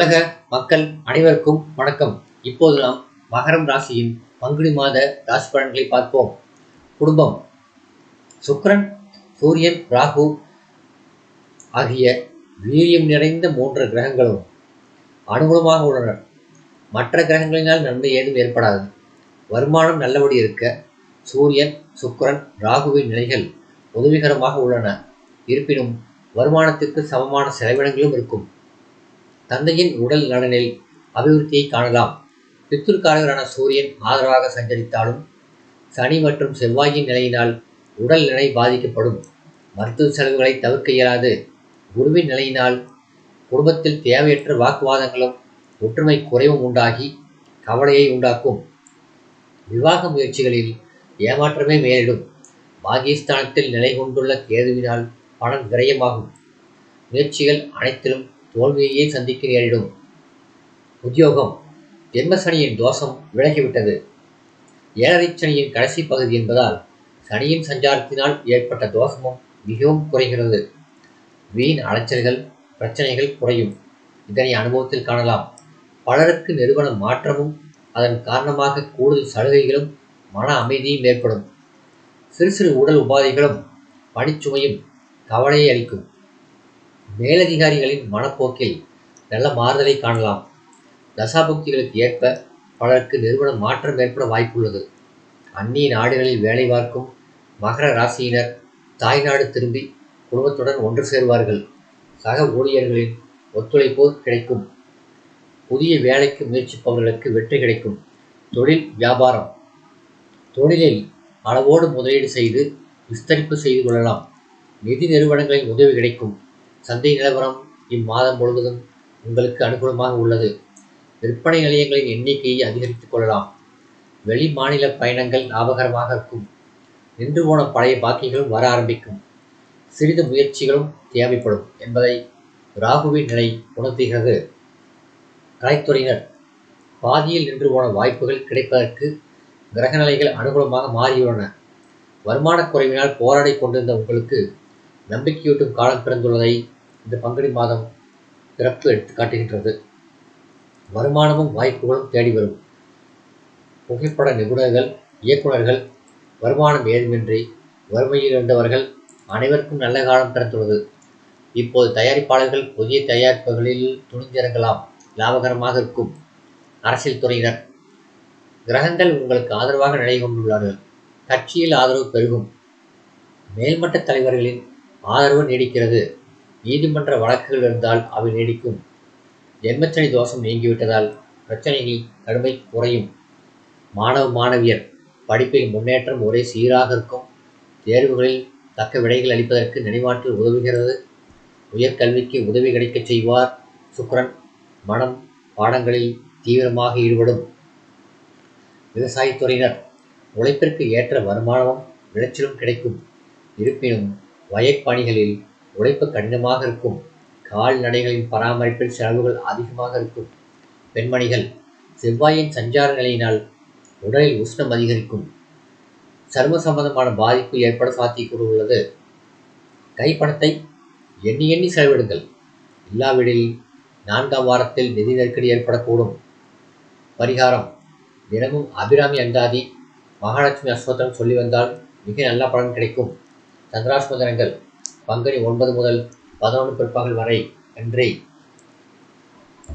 உலக மக்கள் அனைவருக்கும் வணக்கம். இப்போது நாம் மகரம் ராசியின் பங்குனி மாத ராசி பலன்களை பார்ப்போம். குடும்பம். சுக்ரன் சூரியன் ராகு ஆகிய வீரியம் நிறைந்த மூன்று கிரகங்களும் அனுகூலமாக உள்ளனர் மற்ற கிரகங்களினால் நன்மை ஏதும் ஏற்படாது. வருமானம் நல்லபடி இருக்க சூரியன் சுக்கரன் ராகுவின் நிலைகள் உதவிகரமாக உள்ளன. இருப்பினும் வருமானத்துக்கு சமமான செலவினங்களும் இருக்கும். தந்தையின் உடல் நலனில் அபிவிருத்தியை காணலாம். பித்துர்காரகரான சூரியன் ஆதரவாக சஞ்சரித்தாலும் சனி மற்றும் செவ்வாயின் நிலையினால் உடல் நிலை பாதிக்கப்படும். மருத்துவ செலவுகளை தவிர்க்க இயலாது. குருவின் நிலையினால் குடும்பத்தில் தேவையற்ற வாக்குவாதங்களும் ஒற்றுமை குறைவும் உண்டாகி கவலையை உண்டாக்கும். விவாக முயற்சிகளில் ஏமாற்றமே மேலிடும். பாகிஸ்தானத்தில் நிலை கொண்டுள்ள கேதுவினால் பணம் விரயமாகும். முயற்சிகள் அனைத்திலும் தோல்வியையே சந்திக்க நேரிடும் உத்தியோகம் ஜென்மசனியின் தோஷம் விலகிவிட்டது. ஏழரை சனியின் கடைசி பகுதி என்பதால் சனியின் சஞ்சாரத்தினால் ஏற்பட்ட தோஷமும் மிகவும் குறைகிறது. வீண் அலைச்சல்கள் பிரச்சனைகள் குறையும். இதனை அனுபவத்தில் காணலாம். பலருக்கு நிறுவன மாற்றமும் அதன் காரணமாக கூடுதல் சலுகைகளும் மன அமைதியும் ஏற்படும். சிறு சிறு உடல் உபாதைகளும் பணிச்சுமையும் கவலையை அளிக்கும். மேலதிகாரிகளின் மனப்போக்கில் நல்ல மாறுதலை காணலாம். தசாபுக்திகளுக்கு ஏற்ப பலருக்கு நிறுவன மாற்றம் ஏற்பட வாய்ப்புள்ளது. அந்நிய நாடுகளில் வேலை பார்க்கும் மகர ராசியினர் தாய்நாடு திரும்பி குடும்பத்துடன் ஒன்று சேர்வார்கள். சக ஊழியர்களின் ஒத்துழைப்பு கிடைக்கும். புதிய வேலைக்கு முயற்சிப்பவர்களுக்கு வெற்றி கிடைக்கும். தொழில் வியாபாரம். தொழிலில் அளவோடு முதலீடு செய்து விஸ்தரிப்பு செய்து கொள்ளலாம். நிதி நிறுவனங்களின் உதவி கிடைக்கும். சந்தை நிலவரம் இம்மாதம் முழுவதும் உங்களுக்கு அனுகூலமாக உள்ளது. விற்பனை நிலையங்களின் எண்ணிக்கையை அதிகரித்துக் கொள்ளலாம். வெளி மாநில பயணங்கள் லாபகரமாக இருக்கும். நின்று போன பழைய பாக்கிகளும் வர ஆரம்பிக்கும். சிறிது முயற்சிகளும் தேவைப்படும் என்பதை ராகுவின் நிலை உணர்த்துகிறது. கலைத்துறையினர் பாதியில் நின்று போன வாய்ப்புகள் கிடைப்பதற்கு கிரகநிலைகள் அனுகூலமாக மாறியுள்ளன. வருமானக் குறைவினால் போராடி கொண்டிருந்த உங்களுக்கு நம்பிக்கையூட்டும் காலம் பிறந்துள்ளதை இந்த பங்குனி மாதம் சிறப்பு எடுத்து காட்டுகின்றது. வருமானமும் வாய்ப்புகளும் தேடி வரும். புகைப்பட நிபுணர்கள் இயக்குநர்கள் வருமானம் ஏதுமின்றி வறுமையில் இருந்தவர்கள் அனைவருக்கும் நல்ல காலம் பிறந்துள்ளது இப்போது தயாரிப்பாளர்கள் புதிய தயாரிப்புகளில் துணிந்திறங்கலாம். லாபகரமாக இருக்கும். அரசியல் துறையினர் கிரகங்கள் உங்களுக்கு ஆதரவாக நிலை கொண்டுள்ளார்கள். கட்சியில் ஆதரவு பெருகும். மேல்மட்ட தலைவர்களின் ஆதரவு நீடிக்கிறது. நீதிமன்ற வழக்குகள் இருந்தால் அவை நீடிக்கும். ஜென்மச்சனி தோஷம் நீங்கிவிட்டதால் பிரச்சனைகள் கடுமை குறையும். மாணவ மாணவியர் படிப்பில் முன்னேற்றம் ஒரே சீராக இருக்கும். தேர்வுகளில் தக்க விடைகள் அளிப்பதற்கு நினைவாற்றல் உதவுகிறது. உயர்கல்விக்கு உதவி கிடைக்கச் செய்வார். சுக்ரன் மனம் பாடங்களில் தீவிரமாக ஈடுபடும். விவசாயத்துறையினர் உழைப்பிற்கு ஏற்ற வருமானமும் விளைச்சலும் கிடைக்கும். இருப்பினும் வயற்பணிகளில் உழைப்பு கடினமாக இருக்கும். கால்நடைகளின் பராமரிப்பில் செலவுகள் அதிகமாக இருக்கும். பெண்மணிகள் செவ்வாயின் சஞ்சார நிலையினால் உடலில் உஷ்ணம் அதிகரிக்கும். சர்ம சம்பந்தமான பாதிப்பு ஏற்பட சாத்தியக்கூறு உள்ளது. கைப்பணத்தை எண்ணி எண்ணி செலவிடுங்கள். இல்லாவிடில் நான்காம் வாரத்தில் நிதி நெருக்கடி ஏற்படக்கூடும். பரிகாரம். தினமும் அபிராமி அந்தாதி மகாலட்சுமி அஸ்வத்தம் சொல்லி வந்தால் மிக நல்ல பலன் கிடைக்கும். சந்திராஸ்மதனங்கள் பங்குனி ஒன்பது முதல் பதினொன்று பிற்பகல் வரை அன்றே